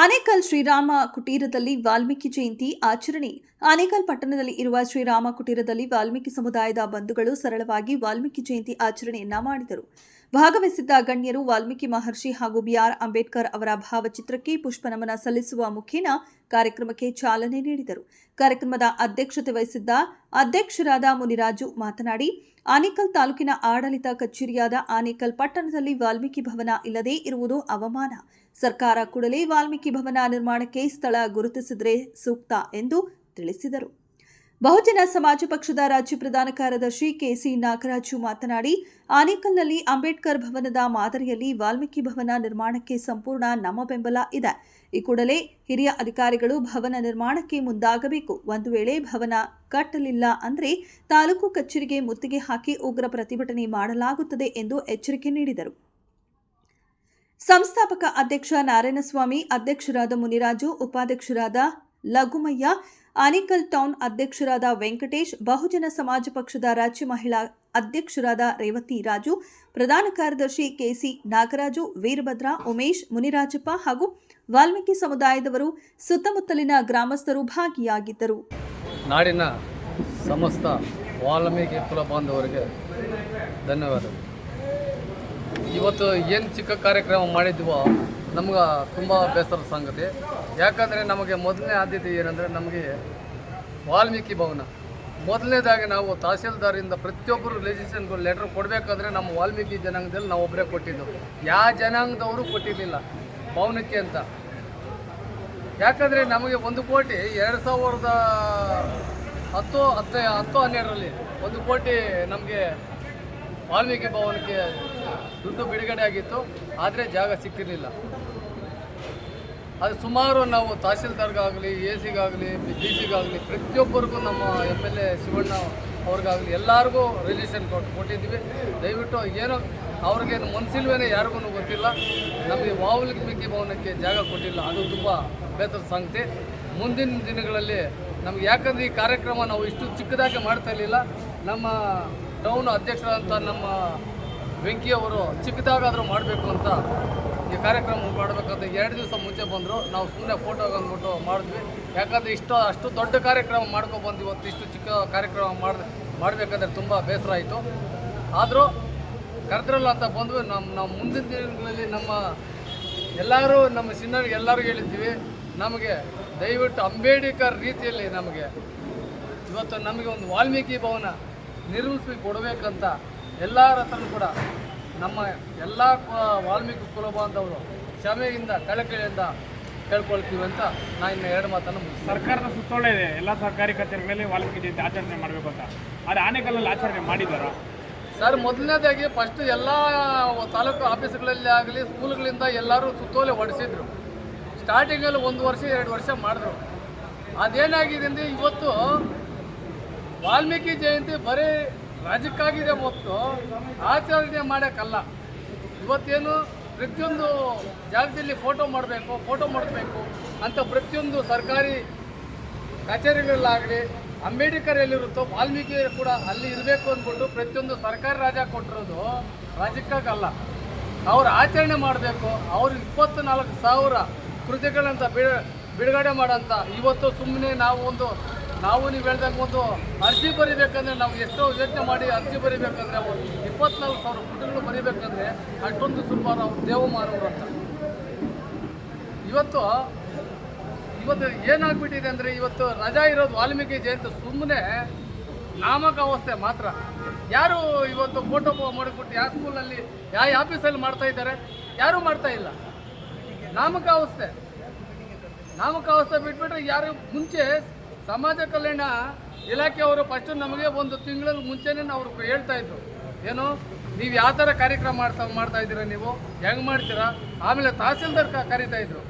ಆನೇಕಲ್ ಶ್ರೀರಾಮ ಕುಟೀರದಲ್ಲಿ ವಾಲ್ಮೀಕಿ ಜಯಂತಿ ಆಚರಣೆ. ಆನೇಕಲ್ ಪಟ್ಟಣದಲ್ಲಿ ಇರುವ ಶ್ರೀರಾಮ ಕುಟೀರದಲ್ಲಿ ವಾಲ್ಮೀಕಿ ಸಮುದಾಯದ ಬಂಧುಗಳು ಸರಳವಾಗಿ ವಾಲ್ಮೀಕಿ ಜಯಂತಿ ಆಚರಣೆಯನ್ನ ಮಾಡಿದರು. ಭಾಗವಹಿಸಿದ್ದ ಗಣ್ಯರು ವಾಲ್ಮೀಕಿ ಮಹರ್ಷಿ ಹಾಗೂ ಬಿಆರ್ ಅಂಬೇಡ್ಕರ್ ಅವರ ಭಾವಚಿತ್ರಕ್ಕೆ ಪುಷ್ಪನಮನ ಸಲ್ಲಿಸುವ ಮುಖೇನ ಕಾರ್ಯಕ್ರಮಕ್ಕೆ ಚಾಲನೆ ನೀಡಿದರು. ಕಾರ್ಯಕ್ರಮದ ಅಧ್ಯಕ್ಷತೆ ವಹಿಸಿದ್ದ ಅಧ್ಯಕ್ಷರಾದ ಮುನಿರಾಜು ಮಾತನಾಡಿ, ಆನೇಕಲ್ ತಾಲೂಕಿನ ಆಡಳಿತ ಕಚೇರಿಯಾದ ಆನೇಕಲ್ ಪಟ್ಟಣದಲ್ಲಿ ವಾಲ್ಮೀಕಿ ಭವನ ಇಲ್ಲದೇ ಇರುವುದು ಅವಮಾನ. ಸರ್ಕಾರ ಕೂಡಲೇ ವಾಲ್ಮೀಕಿ ಭವನ ನಿರ್ಮಾಣಕ್ಕೆ ಸ್ಥಳ ಗುರುತಿಸಿದರೆ ಸೂಕ್ತ ಎಂದು ತಿಳಿಸಿದರು. ಬಹುಜನ ಸಮಾಜ ಪಕ್ಷದ ರಾಜ್ಯ ಪ್ರಧಾನ ಕಾರ್ಯದರ್ಶಿ ಕೆಸಿ ನಾಗರಾಜು ಮಾತನಾಡಿ, ಆನೇಕಲ್ನಲ್ಲಿ ಅಂಬೇಡ್ಕರ್ ಭವನದ ಮಾದರಿಯಲ್ಲಿ ವಾಲ್ಮೀಕಿ ಭವನ ನಿರ್ಮಾಣಕ್ಕೆ ಸಂಪೂರ್ಣ ನಮ್ಮ ಬೆಂಬಲ ಇದೆ. ಈ ಕೂಡಲೇ ಹಿರಿಯ ಅಧಿಕಾರಿಗಳು ಭವನ ನಿರ್ಮಾಣಕ್ಕೆ ಮುಂದಾಗಬೇಕು. ಒಂದು ವೇಳೆ ಭವನ ಕಟ್ಟಲಿಲ್ಲ ಅಂದರೆ ತಾಲೂಕು ಕಚೇರಿಗೆ ಮುತ್ತಿಗೆ ಹಾಕಿ ಉಗ್ರ ಪ್ರತಿಭಟನೆ ಮಾಡಲಾಗುತ್ತದೆ ಎಂದು ಎಚ್ಚರಿಕೆ ನೀಡಿದರು. ಸಂಸ್ಥಾಪಕ ಅಧ್ಯಕ್ಷ ನಾರಾಯಣಸ್ವಾಮಿ, ಅಧ್ಯಕ್ಷರಾದ ಮುನಿರಾಜು, ಉಪಾಧ್ಯಕ್ಷರಾದ ಲಘುಮಯ್ಯ, ಅನಿಕಲ್ ಟೌನ್ ಅಧ್ಯಕ್ಷರಾದ ವೆಂಕಟೇಶ್, ಬಹುಜನ ಸಮಾಜ ಪಕ್ಷದ ರಾಜ್ಯ ಮಹಿಳಾ ಅಧ್ಯಕ್ಷರಾದ ರೇವತಿ ರಾಜು, ಪ್ರಧಾನ ಕಾರ್ಯದರ್ಶಿ ಕೆಸಿ ನಾಗರಾಜು, ವೀರಭದ್ರ, ಉಮೇಶ್, ಮುನಿರಾಜಪ್ಪ ಹಾಗೂ ವಾಲ್ಮೀಕಿ ಸಮುದಾಯದವರು ಸುತ್ತಮುತ್ತಲಿನ ಗ್ರಾಮಸ್ಥರು ಭಾಗಿಯಾಗಿದ್ದರು. ನಾಡಿನ ಸಮಸ್ತ ವಾಲ್ಮೀಕಿ ಕುಲ ಬಾಂಧವರಿಗೆ ಧನ್ಯವಾದಗಳು. ಇವತ್ತು ಏನು ಚಿಕ್ಕ ಕಾರ್ಯಕ್ರಮ ಮಾಡಿದ್ವೋ, ನಮ್ಗೆ ತುಂಬ ಬೇಸರದ ಸಂಗತಿ. ಯಾಕಂದರೆ ನಮಗೆ ಮೊದಲನೇ ಆದ್ಯತೆ ಏನಂದರೆ ನಮಗೆ ವಾಲ್ಮೀಕಿ ಭವನ. ಮೊದಲನೇದಾಗಿ ನಾವು ತಹಸೀಲ್ದಾರಿಂದ ಪ್ರತಿಯೊಬ್ಬರು ರಿಜಿಸ್ಟ್ರೇಷನ್ಗೂ ಲೆಟ್ರ್ ಕೊಡಬೇಕಾದ್ರೆ ನಮ್ಮ ವಾಲ್ಮೀಕಿ ಜನಾಂಗದಲ್ಲಿ ನಾವು ಒಬ್ಬರೇ ಕೊಟ್ಟಿದ್ದು. ಯಾವ ಜನಾಂಗದವರು ಕೊಟ್ಟಿರಲಿಲ್ಲ ಭವನಕ್ಕೆ ಅಂತ. ಯಾಕಂದರೆ ನಮಗೆ ಒಂದು ಕೋಟಿ ಎರಡು ಸಾವಿರದ ಹತ್ತು ಹತ್ತು ಹತ್ತು ಹನ್ನೆರಡರಲ್ಲಿ ಒಂದು ಕೋಟಿ ನಮಗೆ ವಾಲ್ಮೀಕಿ ಭವನಕ್ಕೆ ದುಡ್ಡು ಬಿಡುಗಡೆ ಆಗಿತ್ತು, ಆದರೆ ಜಾಗ ಸಿಕ್ಕಿರಲಿಲ್ಲ. ಅದು ಸುಮಾರು ನಾವು ತಹಸೀಲ್ದಾರ್ಗಾಗಲಿ ಎ ಸಿಗಾಗಲಿ ಡಿ ಸಿಗಾಗಲಿ ಪ್ರತಿಯೊಬ್ಬರಿಗೂ ನಮ್ಮ ಎಂ ಎಲ್ ಎ ಶಿವಣ್ಣ ಅವ್ರಿಗಾಗಲಿ ಎಲ್ಲರಿಗೂ ರಿಲೇಷನ್ ಕೊಟ್ಟು ಕೊಟ್ಟಿದ್ವಿ ದಯವಿಟ್ಟು ಏನೋ ಅವ್ರಿಗೇನು ಮನಸ್ಸಿಲ್ವೇನೆ ಯಾರಿಗೂ ಗೊತ್ತಿಲ್ಲ. ನಮಗೆ ವಾಲ್ಮೀಕಿ ಭವನಕ್ಕೆ ಜಾಗ ಕೊಟ್ಟಿಲ್ಲ. ಅದು ತುಂಬ ಬೇಸರ ಸಂಗತಿ. ಮುಂದಿನ ದಿನಗಳಲ್ಲಿ ನಮ್ಗೆ ಯಾಕಂದರೆ ಈ ಕಾರ್ಯಕ್ರಮ ನಾವು ಇಷ್ಟು ಚಿಕ್ಕದಾಗಿ ಮಾಡ್ತಾ ಇರಲಿಲ್ಲ. ನಮ್ಮ ಟೌನ್ ಅಧ್ಯಕ್ಷರಾದಂಥ ನಮ್ಮ ವೆಂಕಿಯವರು ಚಿಕ್ಕದಾಗಾದರೂ ಮಾಡಬೇಕು ಅಂತ ಈ ಕಾರ್ಯಕ್ರಮ ಮಾಡಬೇಕಂತ ಎರಡು ದಿವಸ ಮುಂಚೆ ಬಂದರು. ನಾವು ಸುಮ್ಮನೆ ಫೋಟೋ ಅಂದ್ಬಿಟ್ಟು ಮಾಡಿದ್ವಿ. ಯಾಕಂದರೆ ಇಷ್ಟು, ಅಷ್ಟು ದೊಡ್ಡ ಕಾರ್ಯಕ್ರಮ ಮಾಡ್ಕೊಬಂದು ಬಂದು ಇವತ್ತು ಇಷ್ಟು ಚಿಕ್ಕ ಕಾರ್ಯಕ್ರಮ ಮಾಡಿ, ಮಾಡಬೇಕಂದ್ರೆ ತುಂಬ ಬೇಸರ ಆಯಿತು. ಆದರೂ ಕರೆದ್ರಲ್ಲ ಅಂತ ಬಂದ್ವಿ. ನಮ್ಮ ನಾವು ಮುಂದಿನ ದಿನಗಳಲ್ಲಿ ನಮ್ಮ ಎಲ್ಲರೂ, ನಮ್ಮ ಸಿನ್ನರಿಗೆ ಎಲ್ಲರಿಗೂ ಹೇಳಿದ್ದೀವಿ. ನಮಗೆ ದಯವಿಟ್ಟು ಅಂಬೇಡ್ಕರ್ ರೀತಿಯಲ್ಲಿ ನಮಗೆ ಇವತ್ತು ನಮಗೆ ಒಂದು ವಾಲ್ಮೀಕಿ ಭವನ ನಿರ್ಮಿಸಿ ಕೊಡಬೇಕಂತ ಎಲ್ಲರ ಹತ್ರನೂ ಕೂಡ ನಮ್ಮ ಎಲ್ಲ ವಾಲ್ಮೀಕಿ ಕುಲ ಬಾಂಧವರು ಕ್ಷಮೆಯಿಂದ ಕಳಕಳಿಯಿಂದ ಕೇಳ್ಕೊಳ್ತೀವಿ ಅಂತ ನಾನು ಇನ್ನು ಎರಡು ಮಾತನ್ನು ಮುಗಿಸ್ತೀನಿ. ಸರ್ಕಾರದ ಸುತ್ತೋಲೆ ಇದೆ. ಎಲ್ಲ ಸರ್ಕಾರಿ ಕಚೇರಿಗಳಲ್ಲಿ ವಾಲ್ಮೀಕಿ ಜಯಂತಿ ಆಚರಣೆ ಮಾಡಬೇಕು ಅಂತ. ಆದರೆ ಆನೆಕಲ್ಲಲ್ಲಿ ಆಚರಣೆ ಮಾಡಿದ್ದಾರೆ? ಸರ್ ಮೊದಲನೇದಾಗಿ ಫಸ್ಟ್ ಎಲ್ಲ ತಾಲೂಕು ಆಫೀಸ್ಗಳಲ್ಲಿ ಆಗಲಿ ಸ್ಕೂಲ್ಗಳಿಂದ ಎಲ್ಲರೂ ಸುತ್ತೋಲೆ ಹೊಡೆಸಿದ್ರು. ಸ್ಟಾರ್ಟಿಂಗಲ್ಲಿ ಒಂದು ವರ್ಷ ಎರಡು ವರ್ಷ ಮಾಡಿದ್ರು. ಅದೇನಾಗಿದೆ ಅಂದರೆ ಇವತ್ತು ವಾಲ್ಮೀಕಿ ಜಯಂತಿ ಬರೀ ರಾಜಕ್ಕಾಗಿದೆ ಹೊತ್ತು ಆಚರಣೆ ಮಾಡೋಕ್ಕಲ್ಲ. ಇವತ್ತೇನು ಪ್ರತಿಯೊಂದು ಜಾಗದಲ್ಲಿ ಫೋಟೋ ಮಾಡಬೇಕು ಫೋಟೋ ಮಾಡಬೇಕು ಅಂತ ಪ್ರತಿಯೊಂದು ಸರ್ಕಾರಿ ಕಚೇರಿಗಳಲ್ಲಾಗಲಿ ಅಂಬೇಡ್ಕರ್ ಎಲ್ಲಿರುತ್ತೋ ವಾಲ್ಮೀಕಿ ಕೂಡ ಅಲ್ಲಿ ಇರಬೇಕು ಅಂದ್ಬಿಟ್ಟು ಪ್ರತಿಯೊಂದು ಸರ್ಕಾರಿ ರಾಜ ಕೊಟ್ಟಿರೋದು ರಾಜಕ್ಕಾಗಲ್ಲ ಅವ್ರು ಆಚರಣೆ ಮಾಡಬೇಕು, ಅವ್ರು ಇಪ್ಪತ್ತು ನಾಲ್ಕು ಸಾವಿರ ಕೃತಿಗಳಂತ ಬಿಡ, ಬಿಡುಗಡೆ ಮಾಡೋಂಥ ಇವತ್ತು ಸುಮ್ಮನೆ ನಾವು ಒಂದು ನಾವು ನೀವು ಹೇಳ್ದಂಗೆ ಒಂದು ಅರ್ಜಿ ಬರಿಬೇಕಂದ್ರೆ ನಾವು ಎಷ್ಟೋ ಯೋಚನೆ ಮಾಡಿ ಅರ್ಜಿ ಬರಿಬೇಕಂದ್ರೆ ಇಪ್ಪತ್ನಾಲ್ಕು ಸಾವಿರ ಪುಟಗಳು ಬರಿಬೇಕಂದ್ರೆ ಅಷ್ಟೊಂದು ಸುಲಭ ನಾವು ದೇವಮಾನವರು ಅಂತ. ಇವತ್ತು ಇವತ್ತು ಏನಾಗ್ಬಿಟ್ಟಿದೆ ಅಂದರೆ ಇವತ್ತು ರಜಾ ಇರೋದು ವಾಲ್ಮೀಕಿ ಜಯಂತಿ ಸುಮ್ಮನೆ ನಾಮಕ ಅವಸ್ಥೆ ಮಾತ್ರ. ಯಾರು ಇವತ್ತು ಫೋಟೋ ಮಾಡಿಕೊಟ್ಟು ಯಾವ ಸ್ಕೂಲಲ್ಲಿ ಯಾವ ಆಫೀಸಲ್ಲಿ ಮಾಡ್ತಾ ಇದ್ದಾರೆ? ಯಾರೂ ಮಾಡ್ತಾ ಇಲ್ಲ. ನಾಮಕ ಅವಸ್ಥೆ. ನಾಮಕ ಅವಸ್ಥೆ ಬಿಟ್ಬಿಟ್ರೆ ಯಾರು ಮುಂಚೆ ಸಮಾಜ ಕಲ್ಯಾಣ ಇಲಾಖೆಯವರು ಫಸ್ಟ್ ನಮಗೆ ಒಂದು ತಿಂಗಳ ಮುಂಚೆನೇ ಅವರು ಹೇಳ್ತಾ ಇದ್ರು. ಏನು? ನೀವು ಯಾವ ಥರ ಕಾರ್ಯಕ್ರಮ ಮಾಡ್ತಾ ಮಾಡ್ತಾ ಇದ್ದೀರಾ ನೀವು? ಹೆಂಗೆ ಮಾಡ್ತೀರಾ? ಆಮೇಲೆ ತಹಸೀಲ್ದಾರ್ ಕರೀತಾ ಇದ್ರು.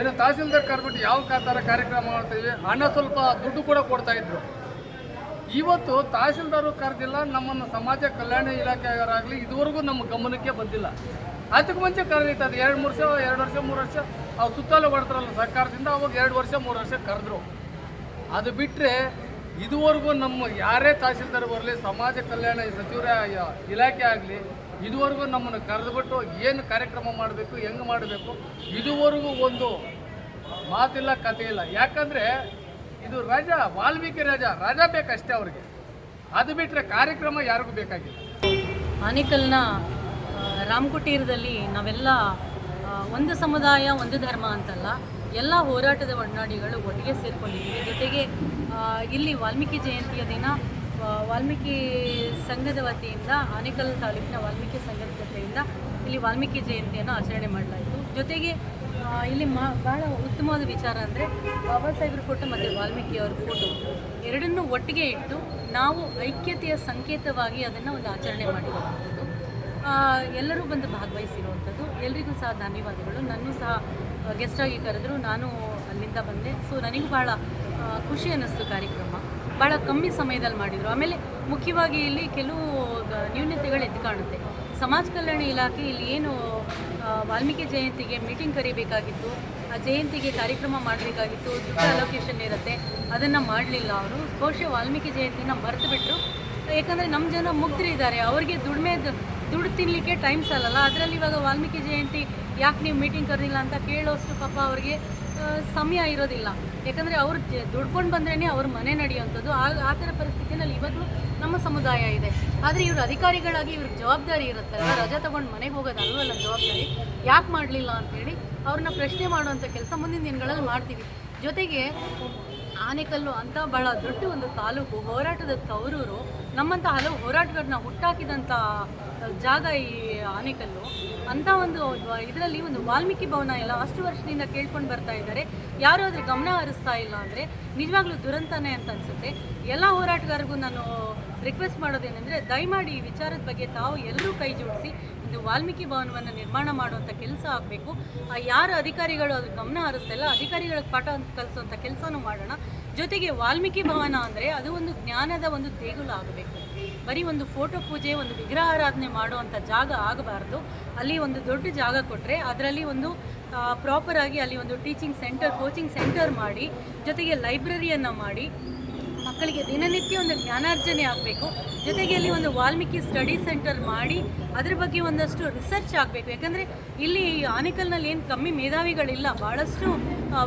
ಏನು? ತಹಸೀಲ್ದಾರ್ ಕರ್ಬಿಟ್ಟು ಯಾವ ಥರ ಕಾರ್ಯಕ್ರಮ ಮಾಡ್ತೀವಿ ಹಣ ಸ್ವಲ್ಪ ದುಡ್ಡು ಕೂಡ ಕೊಡ್ತಾ ಇದ್ರು. ಇವತ್ತು ತಹಸೀಲ್ದಾರು ಕರೆದಿಲ್ಲ, ನಮ್ಮನ್ನು ಸಮಾಜ ಕಲ್ಯಾಣ ಇಲಾಖೆಯವರಾಗಲಿ ಇದುವರೆಗೂ ನಮ್ಮ ಗಮನಕ್ಕೆ ಬಂದಿಲ್ಲ. ಅದಕ್ಕೆ ಮುಂಚೆ ಕರೆದಿತ್ತು ಎರಡು ಮೂರು ವರ್ಷ, ಎರಡು ವರ್ಷ, ಮೂರು ವರ್ಷ. ಅವ್ರು ಸುತ್ತಲೂ ಬರ್ತಾರಲ್ಲ ಸರ್ಕಾರದಿಂದ, ಅವಾಗ ಎರಡು ವರ್ಷ, ಮೂರು ವರ್ಷ ಕರೆದ್ರು. ಅದು ಬಿಟ್ಟರೆ ಇದುವರೆಗೂ ನಮ್ಮ ಯಾರೇ ತಹಸೀಲ್ದಾರ್ ಬರಲಿ, ಸಮಾಜ ಕಲ್ಯಾಣ ಸಚಿವರ ಇಲಾಖೆ ಆಗಲಿ, ಇದುವರೆಗೂ ನಮ್ಮನ್ನು ಕರೆದುಬಿಟ್ಟು ಏನು ಕಾರ್ಯಕ್ರಮ ಮಾಡಬೇಕು, ಹೆಂಗೆ ಮಾಡಬೇಕು, ಇದುವರೆಗೂ ಒಂದು ಮಾತಿಲ್ಲ ಕಥೆ ಇಲ್ಲ. ಯಾಕಂದರೆ ಇದು ರಾಜ, ವಾಲ್ಮೀಕಿ ರಾಜ ರಾಜ ಬೇಕಷ್ಟೇ ಅವ್ರಿಗೆ. ಅದು ಬಿಟ್ಟರೆ ಕಾರ್ಯಕ್ರಮ ಯಾರಿಗೂ ಬೇಕಾಗಿಲ್ಲ. ಆನೇಕಲ್ನ ರಾಮಕುಟೀರದಲ್ಲಿ ನಾವೆಲ್ಲ ಒಂದು ಸಮುದಾಯ, ಒಂದು ಧರ್ಮ ಅಂತಲ್ಲ, ಎಲ್ಲ ಹೋರಾಟದ ಒಡನಾಡಿಗಳು ಒಟ್ಟಿಗೆ ಸೇರಿಕೊಂಡಿದ್ದೀವಿ. ಜೊತೆಗೆ ಇಲ್ಲಿ ವಾಲ್ಮೀಕಿ ಜಯಂತಿಯ ದಿನ ವಾಲ್ಮೀಕಿ ಸಂಘದ ವತಿಯಿಂದ, ಆನೇಕಲ್ ತಾಲೂಕಿನ ವಾಲ್ಮೀಕಿ ಸಂಘದ ವತಿಯಿಂದ ಇಲ್ಲಿ ವಾಲ್ಮೀಕಿ ಜಯಂತಿಯನ್ನು ಆಚರಣೆ ಮಾಡಲಾಯಿತು. ಜೊತೆಗೆ ಇಲ್ಲಿ ಮ ಭಾಳ ಉತ್ತಮವಾದ ವಿಚಾರ ಅಂದರೆ, ಬಾಬಾ ಸಾಹೇಬ್ರ ಫೋಟೋ ಮತ್ತು ವಾಲ್ಮೀಕಿಯವ್ರ ಫೋಟೋ. ಎರಡನ್ನೂ ಒಟ್ಟಿಗೆ ಇಟ್ಟು ನಾವು ಐಕ್ಯತೆಯ ಸಂಕೇತವಾಗಿ ಅದನ್ನು ಒಂದು ಆಚರಣೆ ಮಾಡಿರುವಂಥದ್ದು ಎಲ್ಲರೂ ಬಂದು ಭಾಗವಹಿಸಿರುವಂಥದ್ದು. ಎಲ್ರಿಗೂ ಸಹ ಧನ್ಯವಾದಗಳು. ನಾನು ಸಹ ಗೆಸ್ಟ್ ಆಗಿ ಕರೆದ್ರು. ನಾನು ಅಲ್ಲಿಂದ ಬಂದೆ. ಸೊ ನನಗೂ ಭಾಳ ಖುಷಿ ಅನ್ನಿಸ್ತು ಕಾರ್ಯಕ್ರಮ. ಭಾಳ ಕಮ್ಮಿ ಸಮಯದಲ್ಲಿ ಮಾಡಿದರು. ಆಮೇಲೆ ಮುಖ್ಯವಾಗಿ ಇಲ್ಲಿ ಕೆಲವು ನ್ಯೂನತೆಗಳು ಎದ್ದು ಕಾಣುತ್ತೆ. ಸಮಾಜ ಕಲ್ಯಾಣ ಇಲಾಖೆ ಇಲ್ಲಿ ಏನು ವಾಲ್ಮೀಕಿ ಜಯಂತಿಗೆ ಮೀಟಿಂಗ್ ಕರಿಬೇಕಾಗಿತ್ತು, ಆ ಜಯಂತಿಗೆ ಕಾರ್ಯಕ್ರಮ ಮಾಡಬೇಕಾಗಿತ್ತು, ದುಡ್ಡು ಅಲೋಕೇಶನ್ ಇರುತ್ತೆ, ಅದನ್ನು ಮಾಡಲಿಲ್ಲ ಅವರು. ಬಹುಶಃ ವಾಲ್ಮೀಕಿ ಜಯಂತಿನ ಮರೆತು ಬಿಟ್ಟರು ಯಾಕಂದರೆ ನಮ್ಮ ಜನ ಮುಗ್ಧರಿದ್ದಾರೆ ಅವ್ರಿಗೆ ದುಡಿಮೆ ದುಡ್ಡು ತಿನ್ನಲಿಕ್ಕೆ ಟೈಮ್ ಸಾಲಲ್ಲ. ಅದರಲ್ಲಿ ಇವಾಗ ವಾಲ್ಮೀಕಿ ಜಯಂತಿ ಯಾಕೆ ನೀವು ಮೀಟಿಂಗ್ ಕರೆದಿಲ್ಲ ಅಂತ ಕೇಳೋಷ್ಟು ಪಾಪ ಅವ್ರಿಗೆ ಸಮಯ ಇರೋದಿಲ್ಲ. ಯಾಕಂದರೆ ಅವ್ರು ದುಡ್ಕೊಂಡು ಬಂದ್ರೇ ಅವ್ರ ಮನೆ ನಡೆಯುವಂಥದ್ದು. ಆ ಆ ಥರ ಪರಿಸ್ಥಿತಿನಲ್ಲಿ ಇವಾಗಲೂ ನಮ್ಮ ಸಮುದಾಯ ಇದೆ. ಆದರೆ ಇವರು ಅಧಿಕಾರಿಗಳಾಗಿ ಇವ್ರಿಗೆ ಜವಾಬ್ದಾರಿ ಇರುತ್ತಲ್ಲ ರಜಾ ತೊಗೊಂಡು ಮನೆಗೆ ಹೋಗೋದು ಅಲ್ವಲ್ಲ ಜವಾಬ್ದಾರಿ? ಯಾಕೆ ಮಾಡಲಿಲ್ಲ ಅಂತೇಳಿ ಅವ್ರನ್ನ ಪ್ರಶ್ನೆ ಮಾಡುವಂಥ ಕೆಲಸ ಮುಂದಿನ ದಿನಗಳಲ್ಲಿ ಮಾಡ್ತೀವಿ. ಜೊತೆಗೆ ಆನೆಕಲ್ಲು ಅಂತ ಬಹಳ ದೊಡ್ಡ ಒಂದು ತಾಲೂಕು, ಹೋರಾಟದ ತವರೂರು ನಮ್ಮಂಥ ಹಲವು ಹೋರಾಟಗಳನ್ನ ಹುಟ್ಟಾಕಿದಂಥ ಜಾಗ ಈ ಆನೆಕಲ್ಲು, ಅಂತ ಒಂದು ಇದರಲ್ಲಿ ಒಂದು ವಾಲ್ಮೀಕಿ ಭವನ ಎಲ್ಲ ಅಷ್ಟು ವರ್ಷದಿಂದ ಕೇಳ್ಕೊಂಡು ಬರ್ತಾ ಇದ್ದಾರೆ. ಯಾರೂ ಅದ್ರ ಗಮನ ಹರಿಸ್ತಾ ಇಲ್ಲ ಅಂದರೆ ನಿಜವಾಗ್ಲೂ ದುರಂತನೇ ಅಂತ ಅನಿಸುತ್ತೆ. ಎಲ್ಲ ಹೋರಾಟಗಾರರಿಗೂ ನಾನು ರಿಕ್ವೆಸ್ಟ್ ಮಾಡೋದೇನೆಂದರೆ, ದಯಮಾಡಿ ಈ ವಿಚಾರದ ಬಗ್ಗೆ ತಾವು ಎಲ್ಲರೂ ಕೈ ಜೋಡಿಸಿ ಒಂದು ವಾಲ್ಮೀಕಿ ಭವನವನ್ನು ನಿರ್ಮಾಣ ಮಾಡುವಂಥ ಕೆಲಸ ಆಗಬೇಕು. ಯಾರು ಅಧಿಕಾರಿಗಳು ಅದ್ರ ಗಮನ ಹರಿಸ್ತಿಲ್ಲ ಅಧಿಕಾರಿಗಳಿಗೆ ಪಾಠ ಅಂತ ಕಲಿಸುವಂಥ ಕೆಲಸನೂ ಮಾಡೋಣ. ಜೊತೆಗೆ ವಾಲ್ಮೀಕಿ ಭವನ ಅಂದರೆ ಅದು ಒಂದು ಜ್ಞಾನದ ಒಂದು ದೇಗುಲ ಆಗಬೇಕು. ಬರೀ ಒಂದು ಫೋಟೋ ಪೂಜೆ, ಒಂದು ವಿಗ್ರಹಾರಾಧನೆ ಮಾಡುವಂಥ ಜಾಗ ಆಗಬಾರ್ದು. ಅಲ್ಲಿ ಒಂದು ದೊಡ್ಡ ಜಾಗ ಕೊಟ್ಟರೆ ಅದರಲ್ಲಿ ಒಂದು ಪ್ರಾಪರ್ ಆಗಿ ಅಲ್ಲಿ ಒಂದು ಟೀಚಿಂಗ್ ಸೆಂಟರ್ ಕೋಚಿಂಗ್ ಸೆಂಟರ್ ಮಾಡಿ, ಜೊತೆಗೆ ಲೈಬ್ರರಿಯನ್ನು ಮಾಡಿ ಮಕ್ಕಳಿಗೆ ದಿನನಿತ್ಯ ಒಂದು ಜ್ಞಾನಾರ್ಜನೆ ಆಗಬೇಕು. ಜೊತೆಗೆ ಇಲ್ಲಿ ಒಂದು ವಾಲ್ಮೀಕಿ ಸ್ಟಡಿ ಸೆಂಟರ್ ಮಾಡಿ ಅದ್ರ ಬಗ್ಗೆ ಒಂದಷ್ಟು ರಿಸರ್ಚ್ ಆಗಬೇಕು. ಯಾಕಂದರೆ ಇಲ್ಲಿ ಆನೇಕಲ್ನಲ್ಲಿ ಏನು ಕಮ್ಮಿ ಮೇಧಾವಿಗಳಿಲ್ಲ ಭಾಳಷ್ಟು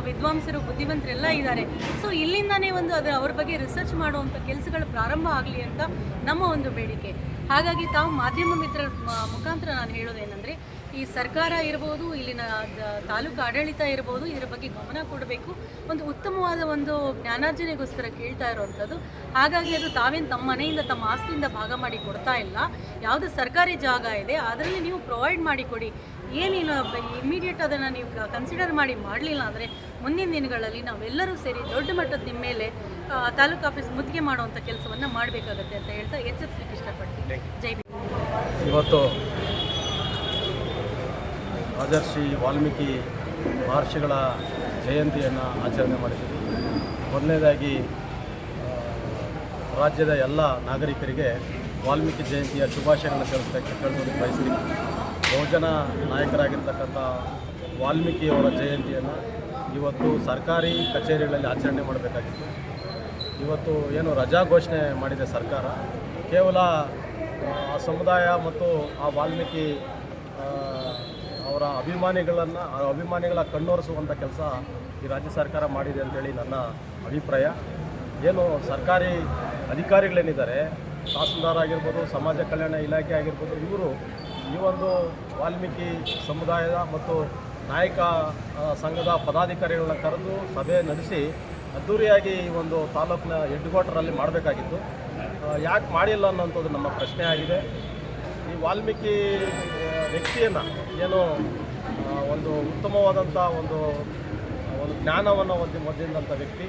ವಿದ್ವಾಂಸರು, ಬುದ್ಧಿವಂತರೆಲ್ಲ ಇದ್ದಾರೆ. ಸೊ ಇಲ್ಲಿಂದಾನೇ ಒಂದು ಅದರ, ಅವ್ರ ಬಗ್ಗೆ ರಿಸರ್ಚ್ ಮಾಡುವಂಥ ಕೆಲಸಗಳು ಪ್ರಾರಂಭ ಆಗಲಿ ಅಂತ ನಮ್ಮ ಒಂದು ಬೇಡಿಕೆ. ಹಾಗಾಗಿ ತಾವು ಮಾಧ್ಯಮ ಮಿತ್ರರ ಮುಖಾಂತರ ನಾನು ಹೇಳೋದೇನೆಂದರೆ ಈ ಸರ್ಕಾರ ಇರ್ಬೋದು ಇಲ್ಲಿನ ತಾಲೂಕು ಆಡಳಿತ ಇರ್ಬೋದು ಇದರ ಬಗ್ಗೆ ಗಮನ ಕೊಡಬೇಕು. ಒಂದು ಉತ್ತಮವಾದ ಒಂದು ಜ್ಞಾನಾರ್ಜನೆಗೋಸ್ಕರ ಕೇಳ್ತಾ ಇರುವಂಥದ್ದು ಹಾಗಾಗಿ ಅದು ತಾವೇನು ತಮ್ಮ ಮನೆಯಿಂದ ತಮ್ಮ ಆಸ್ತಿಯಿಂದ ಭಾಗ ಮಾಡಿ ಕೊಡ್ತಾ ಇಲ್ಲ. ಯಾವುದು ಸರ್ಕಾರಿ ಜಾಗ ಇದೆ ಅದರಲ್ಲಿ ನೀವು ಪ್ರೊವೈಡ್ ಮಾಡಿ ಕೊಡಿ. ಏನೇನು ಇಮಿಡಿಯೇಟ್ ಅದನ್ನು ನೀವು ಕನ್ಸಿಡರ್ ಮಾಡಿ ಮಾಡಲಿಲ್ಲ ಅಂದರೆ ಮುಂದಿನ ದಿನಗಳಲ್ಲಿ ನಾವೆಲ್ಲರೂ ಸೇರಿ ದೊಡ್ಡ ಮಟ್ಟದ ನಿಮ್ಮ ಮೇಲೆ ತಾಲೂಕು ಆಫೀಸ್ ಮುತ್ತಿಗೆ ಮಾಡುವಂಥ ಕೆಲಸವನ್ನು ಮಾಡಬೇಕಾಗತ್ತೆ ಅಂತ ಹೇಳ್ತಾ ಎಚ್ಚರಿಸಲಿಕ್ಕೆ ಇಷ್ಟಪಡ್ತೀನಿ. ಜೈ ಇವತ್ತು ರಾಜರ್ಷಿ ವಾಲ್ಮೀಕಿ ಮಹರ್ಷಿಗಳ ಜಯಂತಿಯನ್ನು ಆಚರಣೆ ಮಾಡಿದ್ದೀವಿ. ಮೊದಲನೇದಾಗಿ ರಾಜ್ಯದ ಎಲ್ಲ ನಾಗರಿಕರಿಗೆ ವಾಲ್ಮೀಕಿ ಜಯಂತಿಯ ಶುಭಾಶಯಗಳನ್ನು ತಿಳಿಸಲಿಕ್ಕೆ ಕೇಳೋದಕ್ಕೆ ಬಯಸ್ತೀನಿ. ಬಹುಜನ ನಾಯಕರಾಗಿರ್ತಕ್ಕಂಥ ವಾಲ್ಮೀಕಿಯವರ ಜಯಂತಿಯನ್ನು ಇವತ್ತು ಸರ್ಕಾರಿ ಕಚೇರಿಗಳಲ್ಲಿ ಆಚರಣೆ ಮಾಡಬೇಕಾಗಿತ್ತು. ಇವತ್ತು ಏನು ರಜಾ ಘೋಷಣೆ ಮಾಡಿದೆ ಸರ್ಕಾರ. ಕೇವಲ ಆ ಸಮುದಾಯ ಮತ್ತು ಆ ವಾಲ್ಮೀಕಿ ಅವರ ಅಭಿಮಾನಿಗಳನ್ನು, ಆ ಅಭಿಮಾನಿಗಳ ಕಣ್ಣೊರೆಸುವಂಥ ಕೆಲಸ ಈ ರಾಜ್ಯ ಸರ್ಕಾರ ಮಾಡಿದೆ ಅಂತೇಳಿ ನನ್ನ ಅಭಿಪ್ರಾಯ. ಏನು ಸರ್ಕಾರಿ ಅಧಿಕಾರಿಗಳೇನಿದ್ದಾರೆ, ತಹಸೀಲ್ದಾರ್ ಆಗಿರ್ಬೋದು, ಸಮಾಜ ಕಲ್ಯಾಣ ಇಲಾಖೆ ಆಗಿರ್ಬೋದು, ಇವರು ಈ ಒಂದು ವಾಲ್ಮೀಕಿ ಸಮುದಾಯದ ಮತ್ತು ನಾಯಕ ಸಂಘದ ಪದಾಧಿಕಾರಿಗಳನ್ನ ಕರೆದು ಸಭೆ ನಡೆಸಿ ಅದ್ದೂರಿಯಾಗಿ ಈ ಒಂದು ತಾಲೂಕಿನ ಹೆಡ್ ಕ್ವಾರ್ಟರಲ್ಲಿ ಮಾಡಬೇಕಾಗಿತ್ತು ಯಾಕೆ ಮಾಡಿಲ್ಲ ಅನ್ನೋಂಥದ್ದು ನಮ್ಮ ಪ್ರಶ್ನೆ ಆಗಿದೆ. ವಾಲ್ಮೀಕಿ ವ್ಯಕ್ತಿಯನ್ನು ಏನು ಒಂದು ಉತ್ತಮವಾದಂಥ ಒಂದು ಒಂದು ಜ್ಞಾನವನ್ನು ಹೊಂದಿ ಹೊಂದಿದಂಥ ವ್ಯಕ್ತಿ,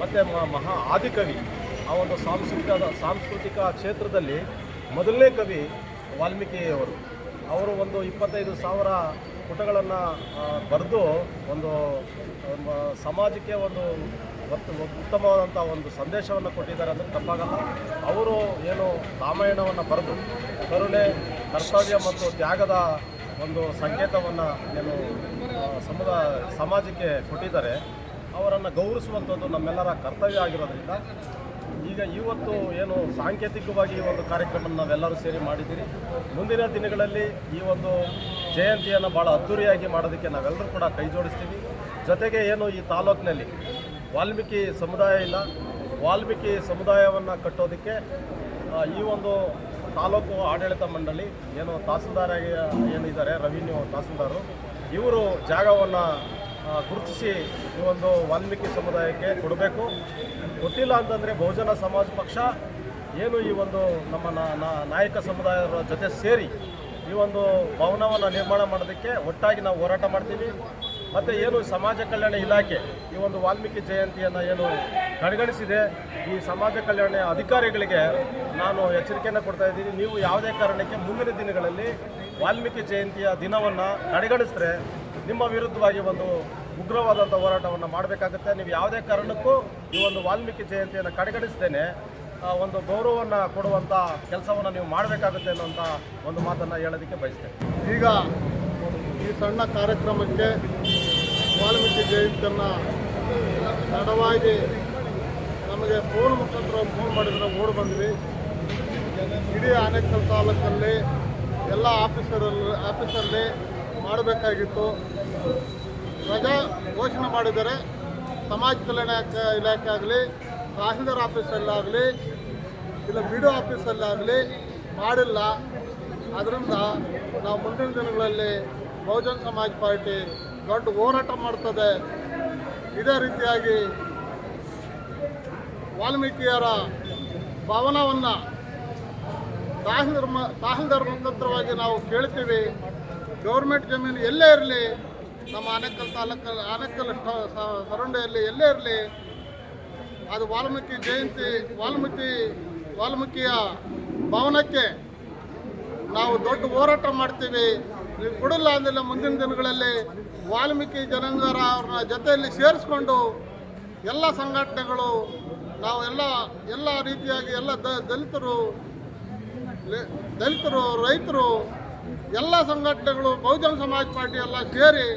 ಮತ್ತು ಮಹಾ ಆದಿಕವಿ. ಆ ಒಂದು ಸಾಂಸ್ಕೃತಿಕ ಸಾಂಸ್ಕೃತಿಕ ಕ್ಷೇತ್ರದಲ್ಲಿ ಮೊದಲನೇ ಕವಿ ವಾಲ್ಮೀಕಿಯವರು. ಅವರು ಒಂದು ಇಪ್ಪತ್ತೈದು ಸಾವಿರ ಪುಟಗಳನ್ನು ಬರೆದು ಒಂದು ಒಂದು ಸಮಾಜಕ್ಕೆ ಒಂದು ಒತ್ತು- ಉತ್ತಮವಾದಂಥ ಒಂದು ಸಂದೇಶವನ್ನು ಕೊಟ್ಟಿದ್ದಾರೆ ಅಂದರೆ ತಪ್ಪಾಗಲ್ಲ. ಅವರು ಏನು ರಾಮಾಯಣವನ್ನು ಬರೆದು ಕರುಣೆ, ಕರ್ತವ್ಯ ಮತ್ತು ತ್ಯಾಗದ ಒಂದು ಸಂಕೇತವನ್ನು ಏನು ಸಮುದಾಯ ಸಮಾಜಕ್ಕೆ ಕೊಟ್ಟಿದ್ದಾರೆ. ಅವರನ್ನು ಗೌರವಿಸುವಂಥದ್ದು ನಮ್ಮೆಲ್ಲರ ಕರ್ತವ್ಯ ಆಗಿರೋದ್ರಿಂದ ಈಗ ಇವತ್ತು ಏನು ಸಾಂಕೇತಿಕವಾಗಿ ಈ ಒಂದು ಕಾರ್ಯಕ್ರಮ ನಾವೆಲ್ಲರೂ ಸೇರಿ ಮಾಡಿದ್ದೀರಿ. ಮುಂದಿನ ದಿನಗಳಲ್ಲಿ ಈ ಒಂದು ಜಯಂತಿಯನ್ನು ಭಾಳ ಅದ್ಧೂರಿಯಾಗಿ ಮಾಡೋದಕ್ಕೆ ನಾವೆಲ್ಲರೂ ಕೂಡ ಕೈ ಜೋಡಿಸ್ತೀವಿ. ಜೊತೆಗೆ ಏನು ಈ ತಾಲೂಕಿನಲ್ಲಿ ವಾಲ್ಮೀಕಿ ಸಮುದಾಯ ಇಲ್ಲ. ವಾಲ್ಮೀಕಿ ಸಮುದಾಯವನ್ನು ಕಟ್ಟೋದಕ್ಕೆ ಈ ಒಂದು ತಾಲೂಕು ಆಡಳಿತ ಮಂಡಳಿ, ಏನು ತಹಸೀಲ್ದಾರಾಗಿ ಏನಿದ್ದಾರೆ, ರೆವಿನ್ಯೂ ತಹಸೀಲ್ದಾರು, ಇವರು ಜಾಗವನ್ನು ಗುರುತಿಸಿ ಈ ಒಂದು ವಾಲ್ಮೀಕಿ ಸಮುದಾಯಕ್ಕೆ ಕೊಡಬೇಕು. ಗೊತ್ತಿಲ್ಲ ಅಂತಂದರೆ ಬಹುಜನ ಸಮಾಜ ಪಕ್ಷ ಏನು ಈ ಒಂದು ನಮ್ಮ ನಾಯಕ ಸಮುದಾಯದ ಜೊತೆ ಸೇರಿ ಈ ಒಂದು ಭವನವನ್ನು ನಿರ್ಮಾಣ ಮಾಡೋದಕ್ಕೆ ಒಟ್ಟಾಗಿ ನಾವು ಹೋರಾಟ ಮಾಡ್ತೀವಿ. ಮತ್ತು ಏನು ಸಮಾಜ ಕಲ್ಯಾಣ ಇಲಾಖೆ ಈ ಒಂದು ವಾಲ್ಮೀಕಿ ಜಯಂತಿಯನ್ನು ಏನು ಕಡೆಗಣಿಸಿದೆ, ಈ ಸಮಾಜ ಕಲ್ಯಾಣ ಅಧಿಕಾರಿಗಳಿಗೆ ನಾನು ಎಚ್ಚರಿಕೆಯನ್ನು ಕೊಡ್ತಾ ಇದ್ದೀನಿ. ನೀವು ಯಾವುದೇ ಕಾರಣಕ್ಕೆ ಮುಂದಿನ ದಿನಗಳಲ್ಲಿ ವಾಲ್ಮೀಕಿ ಜಯಂತಿಯ ದಿನವನ್ನು ಕಡೆಗಣಿಸಿದ್ರೆ ನಿಮ್ಮ ವಿರುದ್ಧವಾಗಿ ಒಂದು ಉಗ್ರವಾದಂಥ ಹೋರಾಟವನ್ನು ಮಾಡಬೇಕಾಗುತ್ತೆ. ನೀವು ಯಾವುದೇ ಕಾರಣಕ್ಕೂ ಈ ಒಂದು ವಾಲ್ಮೀಕಿ ಜಯಂತಿಯನ್ನು ಕಡೆಗಣಿಸ್ದೇನೆ ಒಂದು ಗೌರವವನ್ನು ಕೊಡುವಂಥ ಕೆಲಸವನ್ನು ನೀವು ಮಾಡಬೇಕಾಗುತ್ತೆ ಅನ್ನೋಂಥ ಒಂದು ಮಾತನ್ನು ಹೇಳೋದಕ್ಕೆ ಬಯಸ್ತೇನೆ. ಈಗ ಈ ಸಣ್ಣ ಕಾರ್ಯಕ್ರಮಕ್ಕೆ ವಾಲ್ಮೀಕಿ ಜಯಂತಿಯನ್ನು ತಡವಾಗಿ ನಮಗೆ ಫೋನ್ ಮುಖಾಂತರ ಫೋನ್ ಮಾಡಿದ್ರೆ ಓಡಿ ಬಂದ್ವಿ. ಇಡೀ ಆನೇಕಲ್ ತಾಲೂಕಲ್ಲಿ ಎಲ್ಲ ಆಫೀಸರಲ್ಲಿ ಆಫೀಸಲ್ಲಿ ಮಾಡಬೇಕಾಗಿತ್ತು. ರಜಾ ಘೋಷಣೆ ಮಾಡಿದರೆ ಸಮಾಜ ಕಲ್ಯಾಣ ಇಲಾಖೆ- ಆಗಲಿ ತಹಸೀಲ್ದಾರ್ ಆಫೀಸಲ್ಲಾಗಲಿ, ಇಲ್ಲ ಬಿ ಡಿ ಆಫೀಸಲ್ಲಾಗಲಿ ಮಾಡಿಲ್ಲ. ಅದರಿಂದ ನಾವು ಮುಂದಿನ ದಿನಗಳಲ್ಲಿ ಬಹುಜನ್ ಸಮಾಜ್ ಪಾರ್ಟಿ ದೊಡ್ಡ ಹೋರಾಟ ಮಾಡ್ತದೆ. ಇದೇ ರೀತಿಯಾಗಿ ವಾಲ್ಮೀಕಿಯರ ಭವನವನ್ನು ತಹಸೀಲ್ದಾರ್ ತಹಸೀಲ್ದಾರ್ ಮುಖಾಂತರವಾಗಿ ನಾವು ಕೇಳ್ತೀವಿ. ಗೌರ್ಮೆಂಟ್ ಜಮೀನು ಎಲ್ಲೇ ಇರಲಿ, ನಮ್ಮ ಆನೆಕಲ್ ತಾಲೂಕಲ್ಲಿ ಆನೆಕಲ್ ಸರೌಂಡಿಯಲ್ಲಿ ಎಲ್ಲೇ ಇರಲಿ, ಅದು ವಾಲ್ಮೀಕಿ ಜಯಂತಿ, ವಾಲ್ಮೀಕಿ, ವಾಲ್ಮೀಕಿಯ ಭವನಕ್ಕೆ ನಾವು ದೊಡ್ಡ ಹೋರಾಟ ಮಾಡ್ತೀವಿ. ನೀವು ಕೊಡಲ್ಲ ಅಂದಿಲ್ಲ ಮುಂದಿನ ದಿನಗಳಲ್ಲಿ ವಾಲ್ಮೀಕಿ ಜನಾಂಗರ ಅವ್ರನ್ನ ಜೊತೆಯಲ್ಲಿ ಸೇರಿಸ್ಕೊಂಡು ಎಲ್ಲ ಸಂಘಟನೆಗಳು, ನಾವು ಎಲ್ಲ ಎಲ್ಲ ರೀತಿಯಾಗಿ ಎಲ್ಲ ದಲಿತರು ದಲಿತರು, ರೈತರು, ಎಲ್ಲ ಸಂಘಟನೆಗಳು, ಬಹುಜನ ಸಮಾಜ ಪಾರ್ಟಿ ಎಲ್ಲ ಸೇರಿ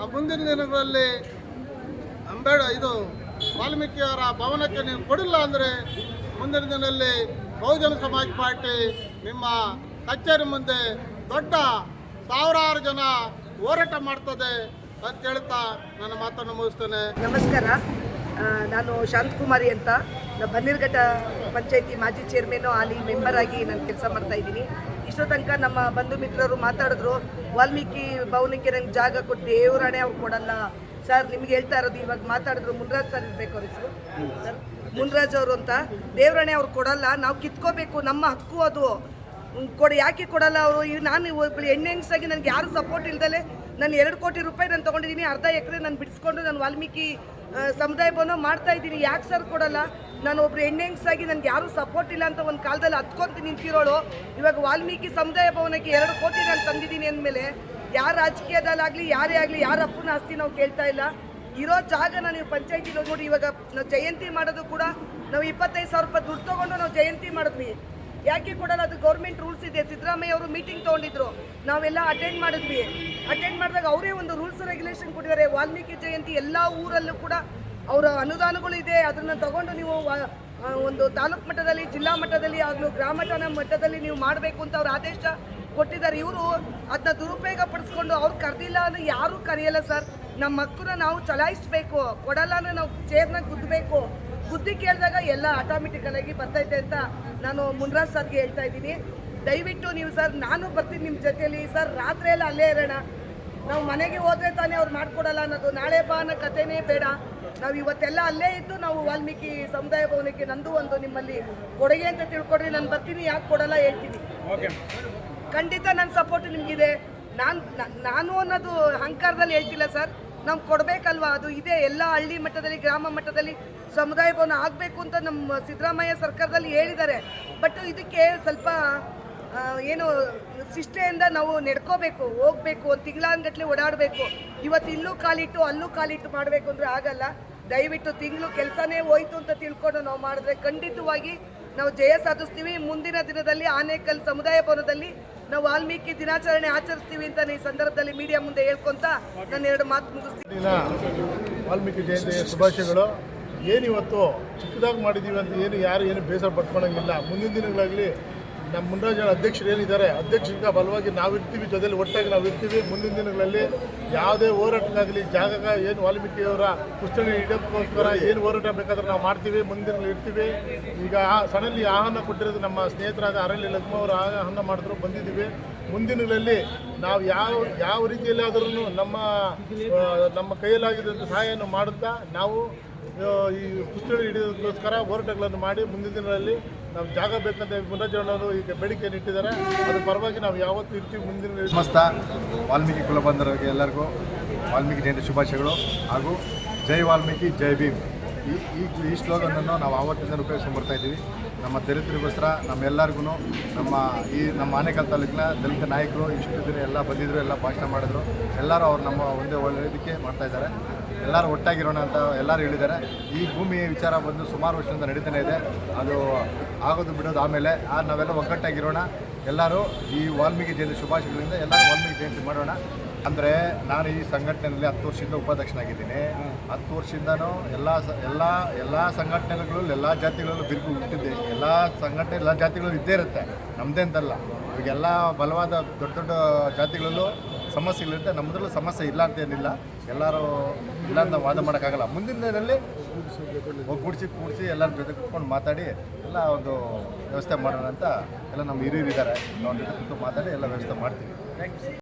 ಆ ಮುಂದಿನ ದಿನಗಳಲ್ಲಿ ಅಂಬೇಡ, ಇದು ವಾಲ್ಮೀಕಿಯವರ ಭವನಕ್ಕೆ ನೀವು ಕೊಡಿಲ್ಲ ಅಂದರೆ ಮುಂದಿನ ದಿನದಲ್ಲಿ ಬಹುಜನ ಸಮಾಜ ಪಾರ್ಟಿ ನಿಮ್ಮ ಕಚೇರಿ ಮುಂದೆ ದೊಡ್ಡ ಸಾವಿರಾರು ಜನ ಹೋರಾಟ ಮಾಡ್ತದೆ ಅಂತ ಹೇಳ್ತಾ ನನ್ನ ಮಾತನ್ನು ಮುಗಿಸ್ತೇನೆ. ನಮಸ್ಕಾರ. ನಾನು ಶಾಂತಕುಮಾರಿ ಅಂತ. ನಾನು ಬನ್ನೀರ್ಘಟ್ಟ ಪಂಚಾಯತಿ ಮಾಜಿ ಚೇರ್ಮನು, ಅಲ್ಲಿ ಮೆಂಬರ್ ಆಗಿ ನಾನು ಕೆಲಸ ಮಾಡ್ತಾ ಇದ್ದೀನಿ. ಇಷ್ಟೋ ತನಕ ನಮ್ಮ ಬಂಧು ಮಿತ್ರರು ಮಾತಾಡಿದ್ರು, ವಾಲ್ಮೀಕಿ ಭವನಕ್ಕೆ ನಂಗೆ ಜಾಗ ಕೊಟ್ಟು ದೇವರಾಣೆ ಅವ್ರು ಕೊಡಲ್ಲ. ಸರ್, ನಿಮ್ಗೆ ಹೇಳ್ತಾ ಇರೋದು ಇವಾಗ ಮಾತಾಡಿದ್ರು ಮುನ್ರಾಜ್ ಸರ್ ಇರಬೇಕು ಅವ್ರ ಹೆಸರು. ಸರ್, ಮುನ್ರಾಜ್ ಅವರು ಅಂತ. ದೇವರಾಣೆ ಅವ್ರು ಕೊಡಲ್ಲ. ನಾವು ಕಿತ್ಕೋಬೇಕು. ನಮ್ಮ ಹಕ್ಕು ಅದು. ಕೊಡಿ ಯಾಕೆ ಕೊಡಲ್ಲ ಅವರು? ಈಗ ನಾನು ಒಬ್ಬಳು ಹೆಣ್ಣೆಂಗ್ಸಾಗಿ ನನಗೆ ಯಾರು ಸಪೋರ್ಟ್ ಇಲ್ದಲೆ ನಾನು ಎರಡು ಕೋಟಿ ರೂಪಾಯಿ ನಾನು ತೊಗೊಂಡಿದ್ದೀನಿ, ಅರ್ಧ ಎಕರೆ ನಾನು ಬಿಡಿಸ್ಕೊಂಡು ನಾನು ವಾಲ್ಮೀಕಿ ಸಮುದಾಯ ಭವನ ಮಾಡ್ತಾ ಇದ್ದೀನಿ. ಯಾಕೆ ಸರ್ ಕೊಡಲ್ಲ? ನಾನು ಒಬ್ರು ಹೆಣ್ಣೆಂಗ್ಸಾಗಿ ನನಗೆ ಯಾರು ಸಪೋರ್ಟ್ ಇಲ್ಲ ಅಂತ ಒಂದು ಕಾಲದಲ್ಲಿ ಹತ್ಕೊಂತ ನಿಂತಿರೋಳು. ಇವಾಗ ವಾಲ್ಮೀಕಿ ಸಮುದಾಯ ಭವನಕ್ಕೆ ಎರಡು ಕೋಟಿ ನಾನು ತಂದಿದ್ದೀನಿ ಅಂದಮೇಲೆ ಯಾರ ರಾಜಕೀಯದಲ್ಲಾಗಲಿ, ಯಾರೇ ಆಗಲಿ, ಯಾರ ಅಪ್ಪನ ಆಸ್ತಿ ನಾವು ಕೇಳ್ತಾ ಇಲ್ಲ. ಇರೋ ಜಾಗನ ನೀವು ಪಂಚಾಯತಿಲಿ ನೋಡಿ ಇವಾಗ ನಾವು ಜಯಂತಿ ಮಾಡೋದು ಕೂಡ ನಾವು ಇಪ್ಪತ್ತೈದು ಸಾವಿರ ರೂಪಾಯಿ ದುಡ್ಡು ತೊಗೊಂಡು ನಾವು ಜಯಂತಿ ಮಾಡಿದ್ವಿ. ಯಾಕೆ ಕೊಡಲ್ಲ ಅದು ಗೌರ್ಮೆಂಟ್ ರೂಲ್ಸ್ ಇದೆ? ಸಿದ್ದರಾಮಯ್ಯ ಅವರು ಮೀಟಿಂಗ್ ತೊಗೊಂಡಿದ್ರು. ನಾವೆಲ್ಲ ಅಟೆಂಡ್ ಮಾಡಿದ್ವಿ. ಅಟೆಂಡ್ ಮಾಡಿದಾಗ ಅವರೇ ಒಂದು ರೂಲ್ಸ್ ರೆಗ್ಯುಲೇಷನ್ ಕೊಟ್ಟಿದ್ದಾರೆ. ವಾಲ್ಮೀಕಿ ಜಯಂತಿ ಎಲ್ಲ ಊರಲ್ಲೂ ಕೂಡ ಅವರ ಅನುದಾನಗಳು ಇದೆ. ಅದನ್ನು ತಗೊಂಡು ನೀವು ಒಂದು ತಾಲೂಕು ಮಟ್ಟದಲ್ಲಿ, ಜಿಲ್ಲಾ ಮಟ್ಟದಲ್ಲಿ ಆಗಲೂ ಗ್ರಾಮ ಮಟ್ಟದಲ್ಲಿ ನೀವು ಮಾಡಬೇಕು ಅಂತ ಅವ್ರ ಆದೇಶ ಕೊಟ್ಟಿದ್ದಾರೆ. ಇವರು ಅದನ್ನ ದುರುಪಯೋಗ ಪಡಿಸ್ಕೊಂಡು ಅವ್ರು ಕರೆದಿಲ್ಲ ಅಂದ್ರೆ ಯಾರೂ ಕರೆಯಲ್ಲ ಸರ್. ನಮ್ಮ ಮಕ್ಕಳನ್ನ ನಾವು ಚಲಾಯಿಸ್ಬೇಕು. ಕೊಡಲ್ಲ ಅಂದ್ರೆ ನಾವು ಚೇರ್ನ ಗುದ್ದಬೇಕು ಬುದ್ಧಿ ಕೇಳಿದಾಗ ಎಲ್ಲ ಆಟೋಮೆಟಿಕಲ್ ಆಗಿ ಬರ್ತೈತೆ ಅಂತ ನಾನು ಮುನ್ರಾಜ್ ಸರ್ಗೆ ಹೇಳ್ತಾ ಇದ್ದೀನಿ. ದಯವಿಟ್ಟು ನೀವು ಸರ್ ನಾನು ಬರ್ತೀನಿ ನಿಮ್ಮ ಜೊತೆಯಲ್ಲಿ ಸರ್ ರಾತ್ರಿ ಎಲ್ಲ ಅಲ್ಲೇ ಇರೋಣ. ನಾವು ಮನೆಗೆ ಹೋದ್ರೆ ತಾನೇ ಅವ್ರು ಮಾಡ್ಕೊಡಲ್ಲ ಅನ್ನೋದು. ನಾಳೆ ಬಾ ಅನ್ನೋ ಕಥೆನೇ ಬೇಡ. ನಾವು ಇವತ್ತೆಲ್ಲ ಅಲ್ಲೇ ಇದ್ದು ನಾವು ವಾಲ್ಮೀಕಿ ಸಮುದಾಯ ಭವನಕ್ಕೆ ನಂದು ಒಂದು ನಿಮ್ಮಲ್ಲಿ ಕೊಡುಗೆ ಅಂತ ತಿಳ್ಕೊಡ್ರಿ. ನಾನು ಬರ್ತೀನಿ ಯಾಕೆ ಕೊಡಲ್ಲ ಹೇಳ್ತೀನಿ. ಓಕೆ ಖಂಡಿತ ನನ್ನ ಸಪೋರ್ಟ್ ನಿಮಗಿದೆ. ನಾನು ನಾನು ಅನ್ನೋದು ಅಹಂಕಾರದಲ್ಲಿ ಹೇಳ್ತಿಲ್ಲ ಸರ್. ನಾವು ಕೊಡಬೇಕಲ್ವಾ? ಅದು ಇದೆ. ಎಲ್ಲ ಹಳ್ಳಿ ಮಟ್ಟದಲ್ಲಿ ಗ್ರಾಮ ಮಟ್ಟದಲ್ಲಿ ಸಮುದಾಯ ಭವನ ಆಗಬೇಕು ಅಂತ ನಮ್ಮ ಸಿದ್ದರಾಮಯ್ಯ ಸರ್ಕಾರದಲ್ಲಿ ಹೇಳಿದ್ದಾರೆ. ಬಟ್ ಇದಕ್ಕೆ ಸ್ವಲ್ಪ ಏನು ಶಿಷ್ಟೆಯಿಂದ ನಾವು ನಡ್ಕೋಬೇಕು, ಹೋಗ್ಬೇಕು, ಒಂದು ತಿಂಗಳಾನ್ಗಟ್ಲೆ ಓಡಾಡಬೇಕು. ಇವತ್ತು ಇಲ್ಲೂ ಕಾಲಿಟ್ಟು, ಅಲ್ಲೂ ಕಾಲಿಟ್ಟು ಮಾಡಬೇಕು ಅಂದರೆ ಆಗಲ್ಲ. ದಯವಿಟ್ಟು ತಿಂಗಳು ಕೆಲಸನೇ ಹೋಯ್ತು ಅಂತ ತಿಳ್ಕೊಂಡು ನಾವು ಮಾಡಿದ್ರೆ ಖಂಡಿತವಾಗಿ ನಾವು ಜಯ ಸಾಧಿಸ್ತೀವಿ. ಮುಂದಿನ ದಿನದಲ್ಲಿ ಆನೇಕಲ್ ಸಮುದಾಯ ಭವನದಲ್ಲಿ ನಾವು ವಾಲ್ಮೀಕಿ ದಿನಾಚರಣೆ ಆಚರಿಸ್ತೀವಿ ಅಂತ ಈ ಸಂದರ್ಭದಲ್ಲಿ ಮೀಡಿಯಾ ಮುಂದೆ ಹೇಳ್ಕೊಂತ ನಾನು ಎರಡು ಮಾತು ಮುಗಿಸ್ತೀನಿ. ವಾಲ್ಮೀಕಿ ಜಯಂತಿ ಶುಭಾಶಯಗಳು. ಏನು ಇವತ್ತು ಚಿಕ್ಕದಾಗಿ ಮಾಡಿದ್ದೀವಿ ಅಂತ ಏನು ಯಾರು ಏನು ಬೇಸರ ಪಟ್ಕೊಳ್ಳೋಂಗಿಲ್ಲ ಮುಂದಿನ ದಿನಗಳಾಗಲಿ ನಮ್ಮ ಮುನ್ರಾಜನ ಅಧ್ಯಕ್ಷರು ಏನಿದ್ದಾರೆ ಅಧ್ಯಕ್ಷರಿಗೆ ಬಲವಾಗಿ ನಾವಿರ್ತೀವಿ, ಜೊತೆಲಿ ಒಟ್ಟಾಗಿ ನಾವು ಇರ್ತೀವಿ ಮುಂದಿನ ದಿನಗಳಲ್ಲಿ ಯಾವುದೇ ಹೋರಾಟಕ್ಕಾಗಲಿ ಜಾಗಗ ಏನು ವಾಲ್ಮೀಕಿಯವರ ಪುಸ್ತಕ ಇಡೋಕ್ಕೋಸ್ಕರ ಏನು ಹೋರಾಟ ಬೇಕಾದ್ರೆ ನಾವು ಮಾಡ್ತೀವಿ, ಮುಂದಿನ ಇರ್ತೀವಿ. ಈಗ ಆ ಸಡನ್ಲಿ ಆಹ್ವಾನ ಕೊಟ್ಟಿರೋದು ನಮ್ಮ ಸ್ನೇಹಿತರಾದ ಅರಳಿ ಲಕ್ಷ್ಮ ಅವರು ಆಹ್ವಾನ ಮಾಡಿದ್ರು, ಬಂದಿದ್ದೀವಿ. ಮುಂದಿನಗಳಲ್ಲಿ ನಾವು ಯಾವ ಯಾವ ರೀತಿಯಲ್ಲಿ ಆದ್ರೂ ನಮ್ಮ ನಮ್ಮ ಕೈಯಲ್ಲಾಗಿದ್ದಂಥ ಸಹಾಯವನ್ನು ಮಾಡುತ್ತಾ ನಾವು ಈ ಪುಸ್ತಕಗಳು ಹಿಡಿಯೋದಕ್ಕೋಸ್ಕರ ಹೋರಾಟಗಳನ್ನು ಮಾಡಿ ಮುಂದಿನ ದಿನಗಳಲ್ಲಿ ನಾವು ಜಾಗ ಬೇಕಂತ ಮುನ್ನಜ್ಜನವರು ಈಗ ಬೇಡಿಕೆಯನ್ನು ಇಟ್ಟಿದ್ದಾರೆ. ಅದ್ರ ಪರವಾಗಿ ನಾವು ಯಾವತ್ತೂ ಇರ್ತೀವಿ ಮುಂದಿನ ಸಮಸ್ತ ವಾಲ್ಮೀಕಿ ಕುಲಬಂಧರಿಗೆ ಎಲ್ಲರಿಗೂ ವಾಲ್ಮೀಕಿ ಜಯಂತಿ ಶುಭಾಶಯಗಳು ಹಾಗೂ ಜೈ ವಾಲ್ಮೀಕಿ, ಜೈ ಭೀಮ್. ಈ ಈ ಈ ನಾವು ಆವತ್ತಿಂದ ಉಪಯೋಗಿಸ್ಕೊಂಡು ಬರ್ತಾ ಇದ್ದೀವಿ. ನಮ್ಮ ದಲಿತರಿಗೋಸ್ಕರ, ನಮ್ಮೆಲ್ಲರಿಗೂ ನಮ್ಮ ಈ ನಮ್ಮ ಆನೇಕಲ್ ತಾಲೂಕಿನ ದಲಿತ ನಾಯಕರು ಇಷ್ಟು ದಿನ ಎಲ್ಲ ಬಂದಿದ್ರು, ಎಲ್ಲ ಭಾಷಣ ಮಾಡಿದ್ರು. ಎಲ್ಲರೂ ಅವ್ರು ನಮ್ಮ ಒಂದೇ ಒಳ್ಳೆಯದಕ್ಕೆ ಮಾಡ್ತಾ ಇದ್ದಾರೆ. ಎಲ್ಲರೂ ಒಟ್ಟಾಗಿರೋಣ ಅಂತ ಎಲ್ಲರೂ ಹೇಳಿದ್ದಾರೆ. ಈ ಭೂಮಿ ವಿಚಾರ ಬಂದು ಸುಮಾರು ವರ್ಷದಿಂದ ನಡೀತಾನೆ ಇದೆ. ಅದು ಆಗೋದು ಬಿಡೋದು ಆಮೇಲೆ. ಆ ನಾವೆಲ್ಲ ಒಗ್ಗಟ್ಟಾಗಿರೋಣ? ಎಲ್ಲರೂ ಈ ವಾಲ್ಮೀಕಿ ಜಯಂತಿ ಶುಭಾಶಯಗಳಿಂದ ಎಲ್ಲರೂ ವಾಲ್ಮೀಕಿ ಜಯಂತಿ ಮಾಡೋಣ. ಅಂದರೆ ನಾನು ಈ ಸಂಘಟನೆಯಲ್ಲಿ ಹತ್ತು ವರ್ಷದಿಂದ ಉಪಾಧ್ಯಕ್ಷನಾಗಿದ್ದೀನಿ ಹತ್ತು ವರ್ಷದಿಂದನೂ ಎಲ್ಲ ಎಲ್ಲ ಎಲ್ಲ ಸಂಘಟನೆಗಳಲ್ಲೂ, ಎಲ್ಲ ಜಾತಿಗಳಲ್ಲೂ ಬಿರುಕು ಹುಟ್ಟಿದ್ದೆ ಎಲ್ಲ ಸಂಘಟನೆ, ಎಲ್ಲ ಜಾತಿಗಳಲ್ಲೂ ಇದ್ದೇ ಇರುತ್ತೆ. ನಮ್ಮದೇ ಅಂತಲ್ಲ. ಈಗೆಲ್ಲ ಬಲವಾದ ದೊಡ್ಡ ದೊಡ್ಡ ಜಾತಿಗಳಲ್ಲೂ ಸಮಸ್ಯೆಗಳಿರುತ್ತೆ ನಮ್ಮದ್ರಲ್ಲೂ ಸಮಸ್ಯೆ ಇಲ್ಲ ಅಂತ ಏನಿಲ್ಲ ಎಲ್ಲರೂ ಇಲ್ಲ ಅಂತ ವಾದ ಮಾಡೋಕ್ಕಾಗಲ್ಲ. ಮುಂದಿನ ದಿನದಲ್ಲಿ ಒಗ್ಗೂಡಿಸಿ ಕೂಡಿಸಿ ಎಲ್ಲರ ಜೊತೆ ಕುತ್ಕೊಂಡು ಮಾತಾಡಿ ಎಲ್ಲ ಒಂದು ವ್ಯವಸ್ಥೆ ಮಾಡೋಣ ಅಂತ ಎಲ್ಲ ನಮ್ಮ ಹಿರಿಯರಿದ್ದಾರೆ. ಅವ್ರ ಜೊತೆ ಕೂತು ಮಾತಾಡಿ ಎಲ್ಲ ವ್ಯವಸ್ಥೆ ಮಾಡ್ತೀವಿ.